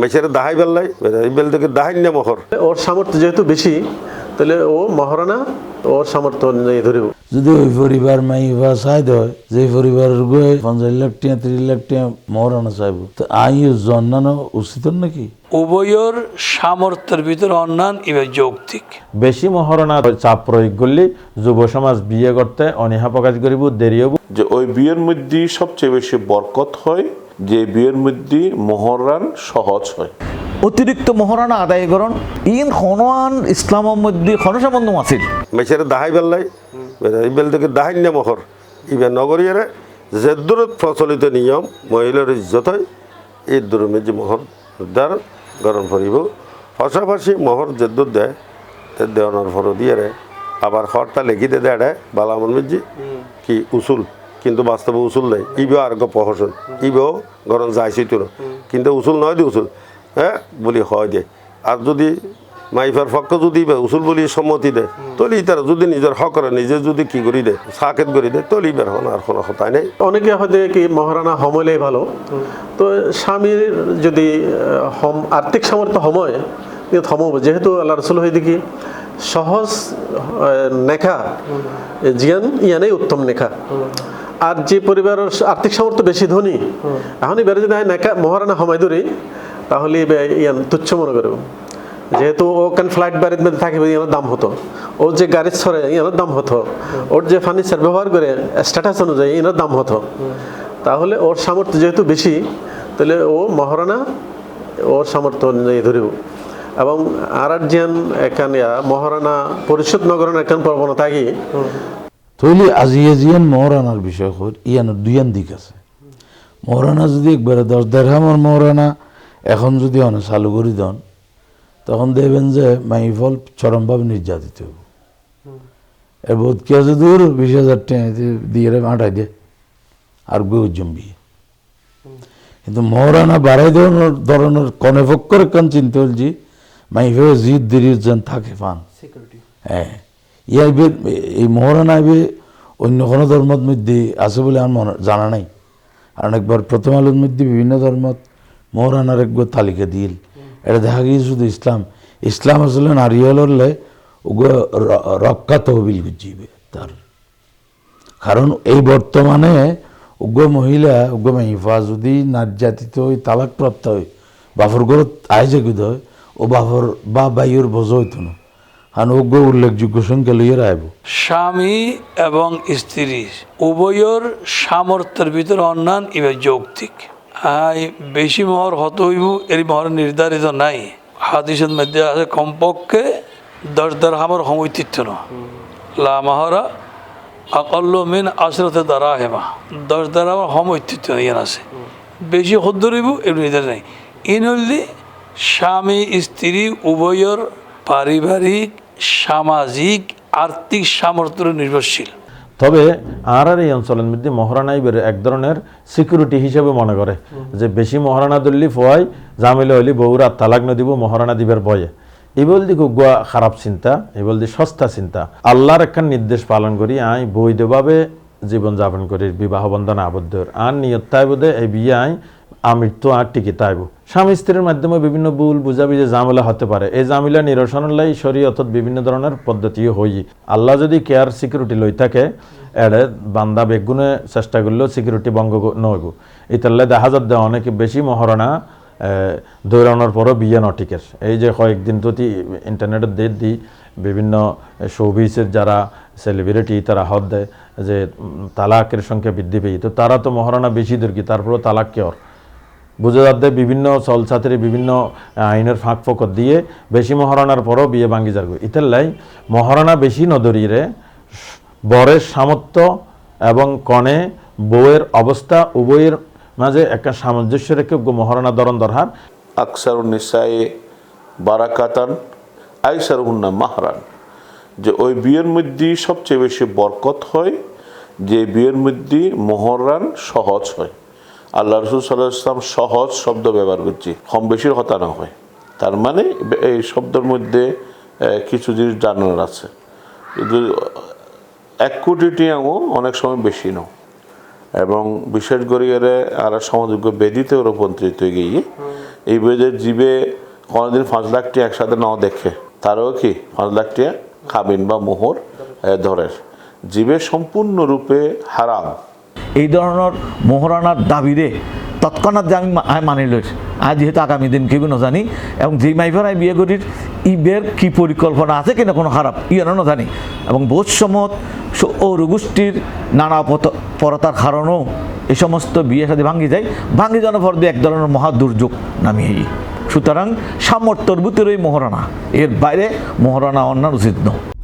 মেসের দাহাই বেল্লাই এই বেল থেকে দাহাই না মহর। ওর সামর্থ্য যেহেতু বেশি তাহলে ও মহারানা ওর সামর্থ্য অনুযায়ী ধরেও যদি ওই পরিবার মাই বা চাইদ হয় যে পরিবারের গয়ে পঞ্চাশ লাখ টিয়া ত্রিশ লাখ টিয়া মহারানা চাইব। তো আই জন্মানো উচিত নাকি? উভয়র সামর্থ্যের ভিতরে অন্যান এবার যৌক্তিক। বেশি মহারণা চাপ প্রয়োগ করলে যুব সমাজ বিয়ে করতে অনীহা প্রকাশ করিব দেরি হব যে ওই বিয়ের মধ্যে সবচেয়ে বেশি বরকত হয় যে বিয়ের মধ্যে মহরান সহজ হয়। অতিরিক্ত মহারানা আদায় করণ ইন হনুয়ান ইসলামের মধ্যে হনসাবন্ধ আছিল মেসের। দাহাই বেল্লাই। এই বেল থেকে দাহাই না মহর। ইবে নগরীয়ারে যে দূরত প্রচলিত নিয়ম মহিলার ইজ্জত হয় এই দূরমে যে মহর দ্বার গরম করিব পাশাপাশি মহর যে দূর দেয় তে দেওয়ানোর ফর দিয়ে আবার হরটা লেখি দে দেয় বালামন মেজি কি উসুল। কিন্তু বাস্তবে উসুল নেই। ইবেও আর গপ হসন ইবেও গরম যাইছি তোর কিন্তু উসুল নয় দি উসুল। হ্যাঁ বলি হয় দে। আর যদি মাইফার পক্ষ যদি উসুল বলি সম্মতি দেয় তলি তারা যদি নিজের হক করে নিজে যদি কি করি দেয় সাকেত করি দেয় তলি বের হন আর কোনো হতায় নেই। অনেকে হয়তো কি মহারানা হমলে ভালো। তো স্বামীর যদি হম আর্থিক সামর্থ্য কিন্তু হমব যেহেতু আল্লাহ রসুল হয়ে দেখি, সহজ নেখা জিয়ান ইয়ানেই উত্তম নেখা। আর যে পরিবারের আর্থিক সামর্থ্য বেশি ধনী। এখনই বেড়ে যদি মহারানা সময় ধরে তাহলে ইয়ান তুচ্ছ মনে করব। যেহেতু ও কেন ফ্লাইট বাড়ির মধ্যে থাকে ইয়ানোর দাম হতো। ওর যে গাড়ির ছড়ে ইয়ানোর দাম হতো। ওর যে ফার্নিচার ব্যবহার করে স্ট্যাটাস অনুযায়ী এনার দাম হতো। তাহলে ওর সামর্থ্য যেহেতু বেশি, তাহলে ও মহারানা ওর সামর্থ্য অনুযায়ী ধরিব। এবং আর যেন এখান মহারানা পরিষদ নগরণ এখান প্রবণতা থাকি তৈলি আজিয়ে জিয়ান মহারানার বিষয় হল ইয়ানোর দুইয়ান দিক আছে। মহারানা যদি একবারে দশ দেড়হামর মহারানা এখন যদি অনেক চালু করি দেন তখন দেখবেন যে মাইফল চরমভাবে নির্যাতিত হইব। এর বোধ কি আছে দূর? বিশ হাজার টাকা দিয়ে আটাই দিয়ে আর গো জম্বি। কিন্তু মহারানা বাড়াই ধরনের ধরনের কনে ফক্কর কান চিন্তা হলছি মাইফে জিদ দিরির যেন থাকে পান। হ্যাঁ। ইয়াইবে এই মহারানা আইবে অন্য কোনো ধর্মত মধ্যে আছে বলে আমার মনে জানা নাই। কারণ একবার প্রথম আলোর মধ্যে বিভিন্ন ধর্মত মহারানার একবার তালিকা দিল। এটা দেখা গিয়ে শুধু ইসলাম ইসলাম আসলে নারী হলে ওগো রক্ষা তহবিল গুজিবে তার কারণ এই বর্তমানে উগ্র মহিলা উগ্র মাইফা যদি নির্যাতিত হই তালাক প্রাপ্ত হয়। বাফর ঘরত আয় জাগুদ হয়। ও বাফর বা বাইয়ের বোঝ হইতো না কারণ উল্লেখযোগ্য সংখ্যা লইয়ে আইব স্বামী এবং স্ত্রী, উভয়র সামর্থ্যের ভিতরে অন্যান এবার যৌক্তিক। আই, বেশি মহর হত হইব, এর মহর নির্ধারিত নাই। হাদিসের মধ্যে আছে, কমপক্ষে দশ দর হামর সমৈতিত্য ন লা মাহরা আকল্ল মিন আশরতে দ্বারা হেমা দশ দ্বারা আমার সমৈতিত্য ইয়ান আছে। বেশি হদ্দ রইব এর নির্ধারিত নাই। ইন হইলে স্বামী, স্ত্রী, উভয়র পারিবারিক সামাজিক আর্থিক সামর্থ্যের নির্ভরশীল। তবে আর আর এই অঞ্চলের মধ্যে মহারানা এবার এক ধরনের সিকিউরিটি হিসেবে মনে করে যে বেশি মহারানা দল্লি ফোয়াই জামিলে হইলি বউরা তালাক ন দিব মহারানা দিবার ভয়ে। এই বলদি গুয়া খারাপ চিন্তা এই বলদি সস্তা চিন্তা। আল্লাহর একখান নির্দেশ পালন করি আই বৈধভাবে জীবন যাপন করি বিবাহ বন্ধন আবদ্ধ। আর নিয়ত তাই বোধে এই বিয়ে আই আমৃত্যু আর টিকি তাইব স্বামী স্ত্রীর মাধ্যমে বিভিন্ন ভুল, বুঝাবুঝি জামেলা হতে পারে। এই জামিলা নিরসনের লাই অর্থাৎ বিভিন্ন ধরনের পদ্ধতি হই। আল্লাহ যদি কেয়ার সিকিউরিটি লই থাকে, এড়ে বান্দা বেগুনে চেষ্টা করলেও সিকিউরিটি ভঙ্গ নইব ইতাল্লে দেখা যাচ্ছে অনেকে বেশি মহারণা দৌড়ানোর পরও বিয়ে নটিকের এই যে কয়েকদিন তো ইন্টারনেটের ডেট দিই বিভিন্ন শোবিসের যারা সেলিব্রিটি তারা হদ দেয় যে তালাকের সংখ্যা বৃদ্ধি পেয়ে তো তারা তো মহারণা বেশি দূর কি? তারপরেও তালাক কেওর বুঝে যাচ্ছে বিভিন্ন চলছাত্রী বিভিন্ন আইনের ফাঁক ফকর দিয়ে বেশি মহারণার পরও বিয়ে ভাঙ্গি যাবে ইতার লাই মহারণা বেশি নদরিরে, বরের সামর্থ্য এবং কনে বউয়ের অবস্থা উভয়ের মাঝে একটা সামঞ্জস্য রেখে মহারণা দরন দরহার আকসার নিসায়ে বারাকাতান আইসার হুন্না মাহরান। যে ওই বিয়ের মধ্যে সবচেয়ে বেশি বরকত হয়, যে বিয়ের মধ্যে মহরান সহজ হয়। আল্লাহ রসুল সাল্লাহ ইসলাম সহজ শব্দ ব্যবহার করছি। কম বেশির হতা না হয়। তার মানে এই শব্দের মধ্যে কিছু জিনিস জানানোর আছে। এক কোটি টিয়াও অনেক সময় বেশি নাও এবং বিশেষ করে এর আর সমাজযোগ্য বেদিতে রূপান্তরিত হয়ে গিয়ে, এই বইয়ের জীবে কোনোদিন পাঁচ লাখ টিয়া একসাথে নাও দেখে। তারও কি? পাঁচ লাখ টিয়া খাবিন বা মোহর ধরের। জীবে সম্পূর্ণরূপে হারাম। এই ধরনের মোহরানার দাবিরে তৎক্ষণাৎ যে আমি আয় মানি লই আজ যেহেতু আগামী দিন কেউ জানি এবং যেই মাইফারাই বিয়ে করির ইবের কি পরিকল্পনা আছে কিনা কোনো খারাপ ইয়েরও জানি এবং বোধ সমত ঔরগোষ্ঠীর নানা পরতার কারণেও এই সমস্ত বিয়ে সাথে ভাঙ্গি যায়। ভাঙ্গি যাওয়ার পর দিয়ে এক ধরনের মহা দুর্যোগ নামিয়ে সুতরাং সামর্থ্যর মোহরানা এর বাইরে মোহরানা অন্যার উচিত নয়